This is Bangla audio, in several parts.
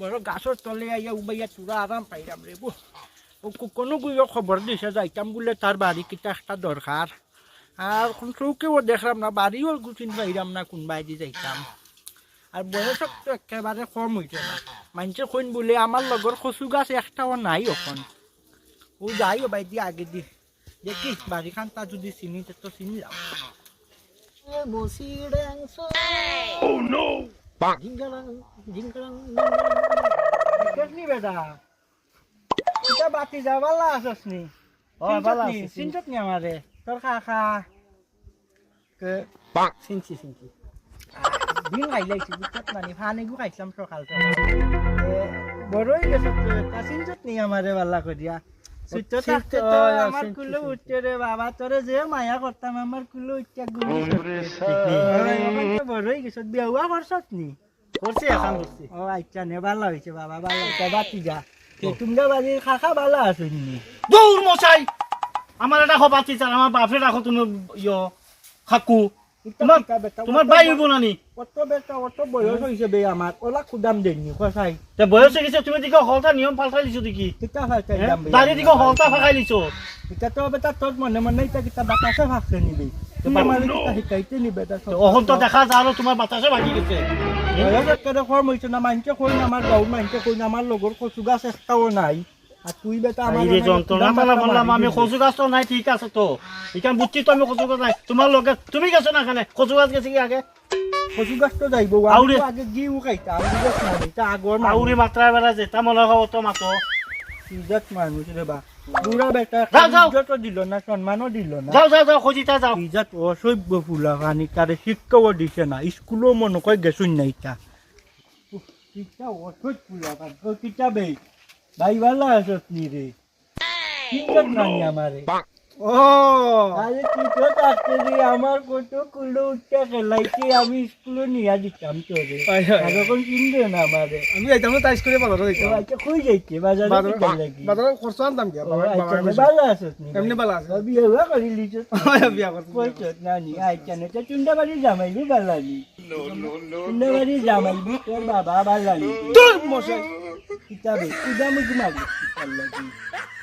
বড় গাছর তলে আইয়া উবাইয়া চূড়া আরাম পাইলাম রে বু। ও কোনো গুলো খবর দিছে যাইতাম বলে তার বাড়ি কিটা একটা দরকার আর কোন চৌকেও দেখলাম না বাড়িও গুছিন পাইলাম না কোনবাই দি যাইতাম। আর বয়স তো একেবারে কম হইছে না মানুষে কইন বলে আমার লগর কচু গাছ একটাও নাই এখন ও যাই বাই দি আগে দি। দেখি বাড়িখান তা যদি চিনি তো চিনি যাও। বসির নি বেটা? এটা বাতি যা বালা আছস নি। ও, বালা আছি, চিন্তত নি। আমারে। তোর খা খা। কে চিনছি চিনছি দিন খাইলাইছি বুঝছত নানি ফানি গু খাইছিলাম সকাল বড়ই গেছত তো তা চিন্তত নি আমারে বালা তো ইয়া, আমার কুলো। উঠছে রে বাবা। তোরে যে মায়া করতাম আমার কুলো উঠছে বড়ই গেছত বিয়া করছত নি? করছি এখন করছি। ও আচ্ছা নে ভালো হয়েছে বাবা ভালো হয়েছে। বাতি যা তে তোমরা বাড়ির খাখা ভালো আছো নি দৌড় মশাই! আমার এটা খবর চার আমার বাপরে রাখো তুমি ইয় খাকু তোমার তোমার বাই হইব নানি অত বেটা অত বয়স হয়েছে বে আমার। ওলা খুদাম দেননি কসাই। তে বয়স গেছে তুমি দিকে হলতা নিয়ম পাল্টাই লিছো দেখি। কিতা ফাইতে হ্যাঁ? দাম বে দাঁড়িয়ে দিকে হলতা ফাঁকাই লিছো কিতা তো বেটা তোর মনে মনে ইতা কিতা বাতাসে ভাগছে নিবি বাবা, আমার কিতা শিকাইতে নি বেটা সব তো দেখা আৰু তোমাৰ বাতাসে ভাগি গেছে। একেবারে না না না কচু গাছ একটাও নাই। তুই বেটা আমার এই পালা বললাম আমি কচু গাছটো নাই ঠিক আছে তো। বুঝছি তো আমি কচু গাছ নাই। লগে তুমি গেছো না খানে কচু গাছ গেছে কি আগে? কচু গাছ তো যাইব আউরে। আগে খাইতা গাছ আগর না আউৰি মাত্ৰা বেলা যেতা মনে হ'ব তো মাতো মানুষ রে বা বুড়া বেটা। ইজ্জতও দিল না সম্মানও দিল না। যাও যাও যাও খোজিতা যাও। ইজাত অসভ্য ফুলা খানি তারে শিক্ষাও দিছে না স্কুলও মনে কয় গেছুন না ইটা কিতা অসভ্য ফুলা ও কিতা বে ভাই ভালো নি রে ইজ্জত নাই আমারে ও। আরে তুই তো থাকতে রে আমার কত কুলো উঠতে খেলাইছে আমি স্কুলে নিয়ে দিতাম তোরে। আর এখন কিনবে না আমারে। আমি যাইতাম তাইস করে বাজারে তো যাইতাম আচ্ছা কই যাইতে বাজারে বাজারে লাগি বাজারে খরচ আনতাম কি আচ্ছা ভালো আছস নি এমনি ভালো আছে? বিয়ে হওয়া করি লিছ বিয়া করছি কইছত নানি আইটা নে তো চুন্ডা বাড়ি জামাইবি বালানি চুন্ডা বাড়ি জামাইবি তোর বাবা বালানি তোর মশাই। কিতাবে মুখি মাগি লাগি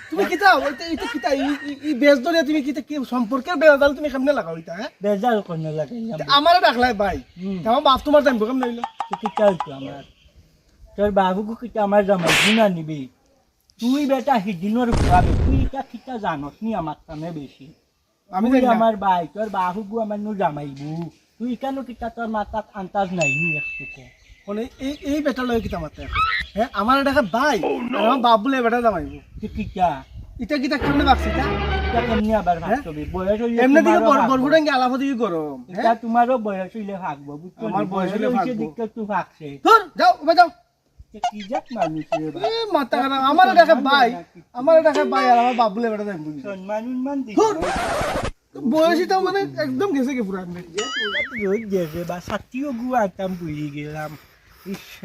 তুমি কিতা ওইটা এটা কিতা ই- ই- ই বেজ ধরে তুমি কিতা কি সম্পর্কের বেজাল তুমি কেমনে লাগাও এটা হ্যাঁ বেজাল কোন আমার ডাকলাই ভাই। আমার বাপ তোমার জানব কেমন হইল? কিতা হইতো আমার তোর বাবুকে কিতা আমার জামাইবি না নিবি। তুই বেটা হিদিনোর ঘুরাবি তুই এটা কিতা জানস নি আমার কামে বেশি আমি। আমার ভাই তোর বাহুগু আমার নু জামাইবু। তুই কেন কিতা তোর মাথাত আন্তাজ নাই নি একটুকু মানে এই এই বেটা লয় কিতা মাতে? হ্যাঁ আমার দেখা ভাই। আর আমার বাপ বলে বেটা জামাইব কিতা এটা কিতা কেমনে বাকছি তা এটা কেমনি আবার ভাবছবি বয়স হইলে এমনি দিকে। বরফুটাঙ্গি আলাপ দিকে গরম এটা তোমারও বয়স হইলে ভাগবো বুঝছ আমার বয়স হইলে ভাগবো। তুই ভাগছে। ধর যাও ওবে যাও। আমার দেখা ভাই। আমার দেখা ভাই আর আমার বাপ বলে বেটা জানব সম্মান উন্মান। বয়সীটা মানে একদম গেছে কি পুরা। গেছে বা সাথীও গুয়া আনতাম বুঝি গেলাম।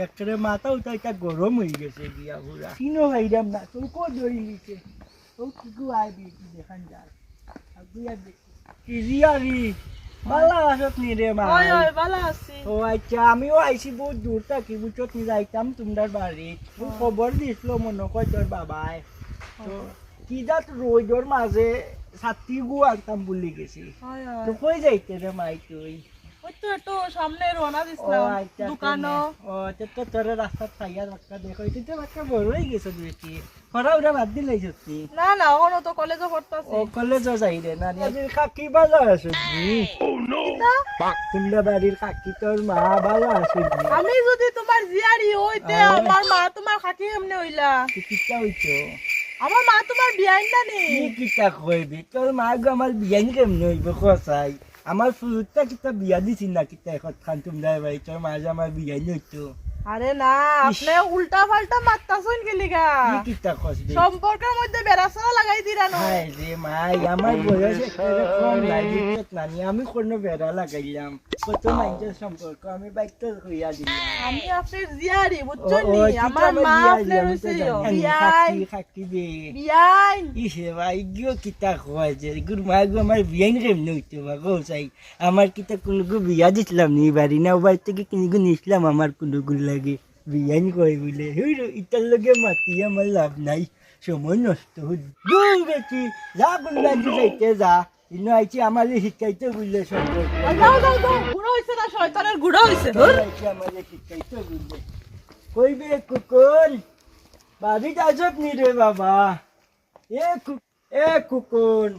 একেবারে মাথা ওটা গরম হয়ে গেছে পুরা কিনো ভাইরাম না তোর কো ধরি লিছে ও কি গুয়া আইবি কি দেখান আগুয়া দেখি। কি রিয়ারি বালা আসত নি রে মা? ওই ওই আছি। ও আচ্ছা আমিও আইছি বহুত দূর থাকি বুঝত নি যাইতাম তোমার বাড়ি। ও খবর দিছিল মনে কয় তোর বাবাই। তো কি যাত রোজর মাঝে ছাতি গু আনতাম বলি গেছি। তো কই যাইতে রে মাই তুই? আমি যদি তোমার জিয়ারি হইতে। আমার মা তোমার খাকি এমনি হইলা? কিতা হইছো? আমার মা তোমার বিয়াইন না নি কিতা কইবি? তোর মা গো আমার বিয়ানি কেমনে হইব কসাই? আমার ফুরুতটা কিতা বিয়া দিছি না কিতা এখন খান তোমরা ভাই তোর মা যে আমার বিয়ানি হইতো আরে না আপনি উল্টা পাল্টা মারতাছুন গেলি গা। কি সম্পর্কের মধ্যে বেড়াচড়া লাগাই রে মাই আমার বয়স কম বুঝছত নানি আমি কোনো বেড়া লাগাইলাম। কত মানুষের সম্পর্ক আমি বাইকটা হইয়া দিলাম। আমি আপনার জিয়ারি বুঝছেন নি? আমার মা বিয়াই, আপনার হইছে বিয়াই খাকি খাকি বে। বিয়াইন ইসে ভাই গিয়ে কিতা কয় যে গুর মা গো আমার বিয়ান কেমনে হইতো বা গো চাই। আমার কিতা কোনো গো বিয়া দিছিলাম নি বাড়ি না বাড়ি থেকে কিনে গো নিছিলাম আমার কোনো গুল লাগে বিয়ান কয় বলে হুই ইটার লগে মাতি আমার লাভ নাই সময় নষ্ট হল দূর বেটি যা বললাম যাইতে যা ইনো আইছি আমার শিকাইতে বললে সম্পর্ক গুড়ো হইছে না শয়তানের গুড়ো হইছে আমার শিকাইতে বললে কইবে কুকুন বাড়িতে আসত নি রে বাবা এ এ কুকুন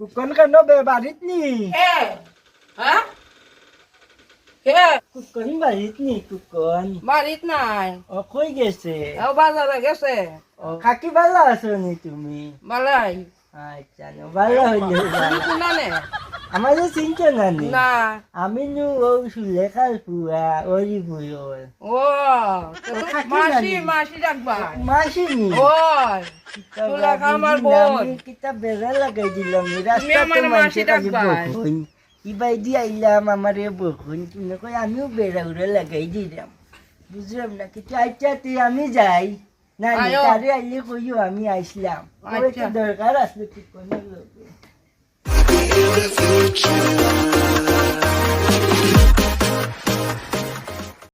কুকুন কেন বাড়িত নি হ্যাঁ কে কুকুন বাড়িত নি কুকুন। বাড়িত নাই। ও কই গেছে। ও বাজারে গেছে। ও কাকি ভালো আছো নি তুমি? আচ্ছা নো ভালো হইলে আমাদের চিনতে না নি। না আমি নু ও সুলেখার ফুয়া ওরি বুয়র ও মাসি মাসি ডাকবা। মাসি নি? সুলেখা আমার বোন। কিতা বেড়া লাগাই দিলাম রাস্তা তো মাসি ডাকবা। ইবাই দি আইলাম আমার এ বকুন কই আমিও বেড়া উড়ে লাগাই দিলাম বুঝলাম না কিন্তু আচ্ছা তুই আমি যাই না। তারে আইলে কইও আমি আইসলাম। দরকার আসলে ঠিক করে